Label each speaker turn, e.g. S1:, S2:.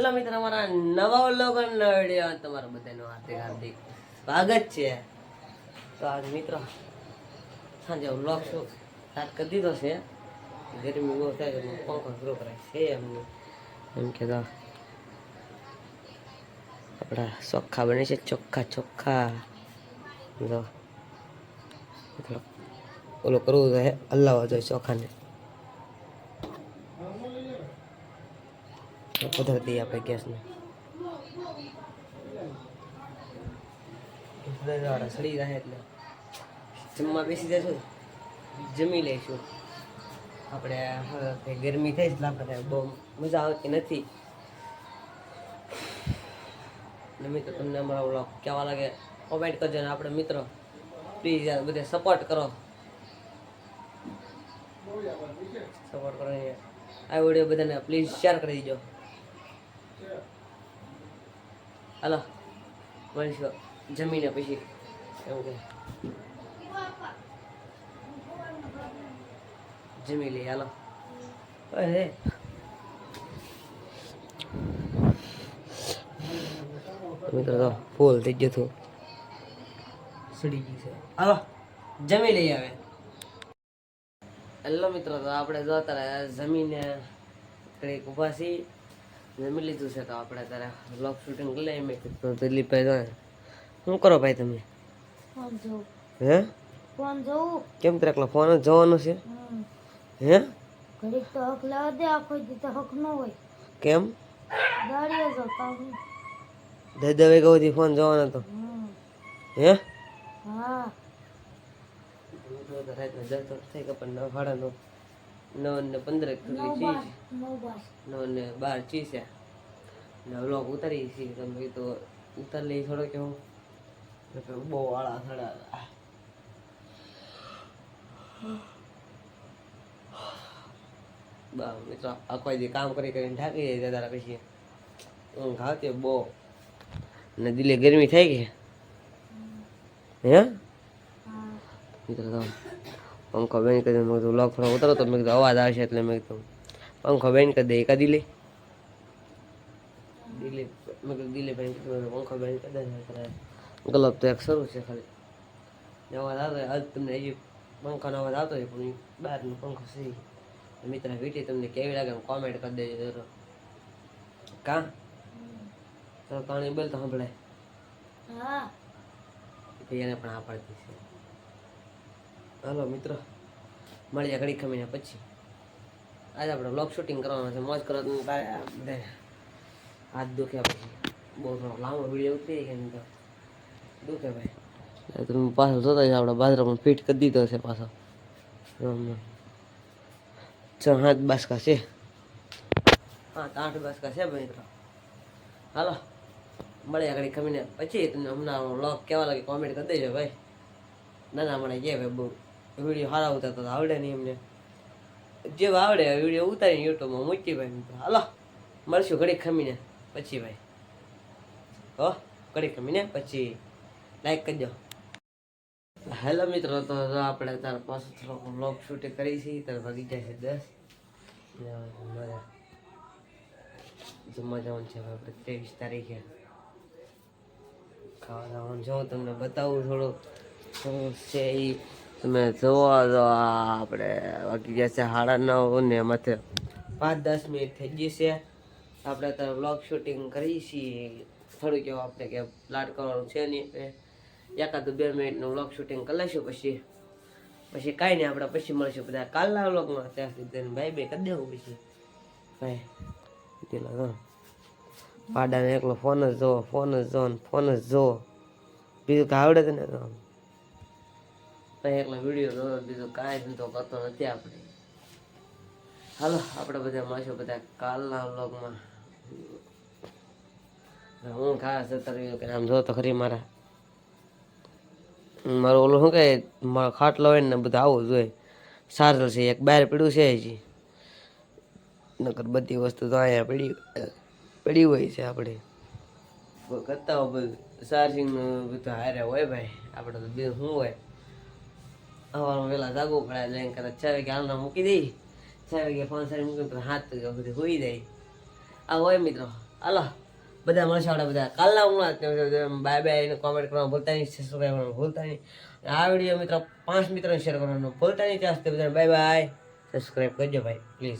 S1: Hello મિત્ર, અમારા નવા અવલોકન વીડિયો તમારા બધાનું હાર્દિક હાર્દિક સ્વાગત છે. તો આજ મિત્રો, સાંજે વ્લોગ શું સ્ટાર્ટ કરી દીધો છે. ગરમી બહુ થાય એટલે પંખો શરૂ કરાય છે એમને. એમ કે તો આપણા ચોખ્ખા બને છે, ચોખ્ખા ચોખ્ખા. જો થોડો ઓલો કરવું છે હલાવવા જોઈએ ચોખાને. વધારે દઈએ આપણે ગેસને. સડી જાય એટલે. જમવા બેસી જશું. જમી લઈશું. આપણે હવે ગરમી થઈ એટલે આપણે બહુ મજા આવતી નથી. ને મિત્રો, તમને અમારા ઓલો કેવા લાગે? કોમેન્ટ કરજો ને આપણે મિત્રો. પ્લીઝ યાર, બધે સપોર્ટ કરો. સપોર્ટ કરો આ વીડિયો બધાને પ્લીઝ શેર કરી દીજો. હાલો મળીશું જમીને પછી એવું કે. જમી લઈએ હાલો. અરે મિત્રો તો ફૂલ થઈ ગયું હતું. સડી ગઈ છે. હાલો જમી લઈએ હવે. હેલો મિત્રો તો આપણે જોતા જમીને કંઈક ઊભા છીએ. જમી લીધું છે તો આપણે તારે બ્લોગ શૂટિંગ કરી લઈએ મેં કીધું દિલીપભાઈ તો શું કરો ભાઈ તમે? હે?
S2: ફોન જોઉં?
S1: કેમ તારે એકલો ફોન જ જોવાનો છે. હે?
S2: ઘડીક તો હક લેવા દે આખો દી તો હક ન હોય.
S1: કેમ?
S2: દાડીએ જો
S1: દસ દસ વાગ્યા સુધી ફોન જોવાનો તો. હે?
S2: હા.
S1: રાતના દસ તો થઈ ગયા પણ ન ફાડા નવ. નવ ને પંદર ચીજ
S2: નવ
S1: ને બાર ચીસ્યા ને વ્લોગ ઉતારી છીએ તમે તો ઉતાર લઈ થોડો કેવું નકર બહુ વાળા થડા બા મિત્રો આખો દી કામ કરી કરીને થાકી જાય તારા પછી. ઊંઘ આવતી બહુ. ને દિલે ગરમી થઈ ગઈ. હે. મિત્રો તો પંખો બેન કરી મેં કીધું લોક થોડો ઉતરો તો મેં કીધું અવાજ આવશે એટલે મેં કીધું પંખો બેન કરી દે એકા દિલે. દિલે મેં કીધું દિલે બેન કીધું પંખો બેન કરી દે ગલબ તો એક શરૂ છે ખાલી. અવાજ આવતો આજ તમને હજી પંખાનો અવાજ આવતો હોય પણ બહારનો પંખો છે મિત્ર વીટી તમને કેવી લાગે કોમેન્ટ કરી દેજો જરો કા? તો પાણી બોલ તો સંભળાય
S2: હા
S1: એને પણ આ પડતી છે. હાલો મિત્રો. મળીએ ઘડી ખમીને પછી. આજે આપણે બ્લોગ શૂટિંગ કરવાનો છે. મોજ કરો તારે હાથ દુખ્યા પછી. બહુ થોડો લાંબો વીડિયો ઉતરી ગયા તો. દુખે ભાઈ. તમે પાછો જોતા જ આપણા બાજરામાં ફિટ કરી દીધો છે પાછો. છ સાત બાસકા છે. હા આઠ બાસકા છે મિત્રો. હાલો. મળ્યા ઘડી ખમીને પછી. તમને હમણાં વ્લોગ કેવા લાગે કોમેન્ટ કરી દેજો ભાઈ. ના ના મને કે ભાઈ બહુ. વીડિયો સારા ઉતારતા તો આવડે નહીં એમને. જે આવડે વીડિયો ઉતારીને યુટ્યુબમાં મૂકી ભાઈ હાલો, મળશું ઘડી ખમીને પછી ભાઈ. હો ઘડી ખમીને પછી. લાઈક કરજો. હેલો મિત્રો, તો આપણે તાર પાછું થોડોક બ્લોગ શૂટિંગ કરી છે તારે ભાગી જાય છે દસ. જમવા જવાનું છે આપણે ત્રેવીસ તારીખે. ખાવા જવાનું છે. હું તમને બતાવું થોડું શું છે એ તમે જોવા તો આપણે વાગી ગયા છે સાડા નવ ને માથે પાંચ દસ મિનિટ થઈ ગઈ છે. આપણે તો વ્લોગ શૂટિંગ કરીએ છીએ. થોડુંક એવું આપણે કે પ્લાટ કરવાનું છે નહીં. એટલે એકાદ બે મિનિટનું વ્લોગ શૂટિંગ કરી લઈશું પછી. પછી કાંઈ નહીં, આપણે પછી મળીશું બધા કાલના વ્લોગમાં ત્યાં સુધી ભાઈ બે કરી દેવું પછી. ભાઈ પેલા પાડાને એકલો ફોન જ જોવો ફોન જ ને ફોન જ જોવો. બીજું કાવડે આવડે તને ભાઈ એકલો વીડિયો જોવો બીજું કાંઈ ધંધો કરતો, નથી આપણે. હાલો, આપણે બધા માછો બધા કાલના વ્લોગમાં. હું ખાસ અત્યારે કે આમ જો તો ખરી મારા. મારું ઓલું શું કહે મારો ખાટલો હોય ને બધું આવું જોઈએ સારું છે, એક બહાર પીડ્યું છે હજી. નકર બધી વસ્તુ તો અહીંયા પડી પડી હોય છે આપણે. કરતા હોય બધું ચાર્જિંગનું બધું હારે હોય ભાઈ, આપણે તો બીજું શું હોય. સવારમાં વહેલા જાગવું પડે લઈને કદાચ છ વાગે હાલના મૂકી દઈ. છ વાગે ફોન સારી મૂકી પછી હાથ સુધી હોઈ જાય. આ હોય મિત્રો. હાલો. બધા મળશે આપણે બધા. કાલના ઊંઘમાં બાય બાય કોમેન્ટ કરવાનું ભૂલતા નહીં સબસ્ક્રાઈબ કરવાનું ભૂલતા નહીં. આ વીડિયો મિત્રો પાંચ મિત્રોને શેર કરવાનું ભૂલતા નહીં. ત્યાં સુધી બધા બાય બાય. સબસ્ક્રાઈબ કરજો ભાઈ પ્લીઝ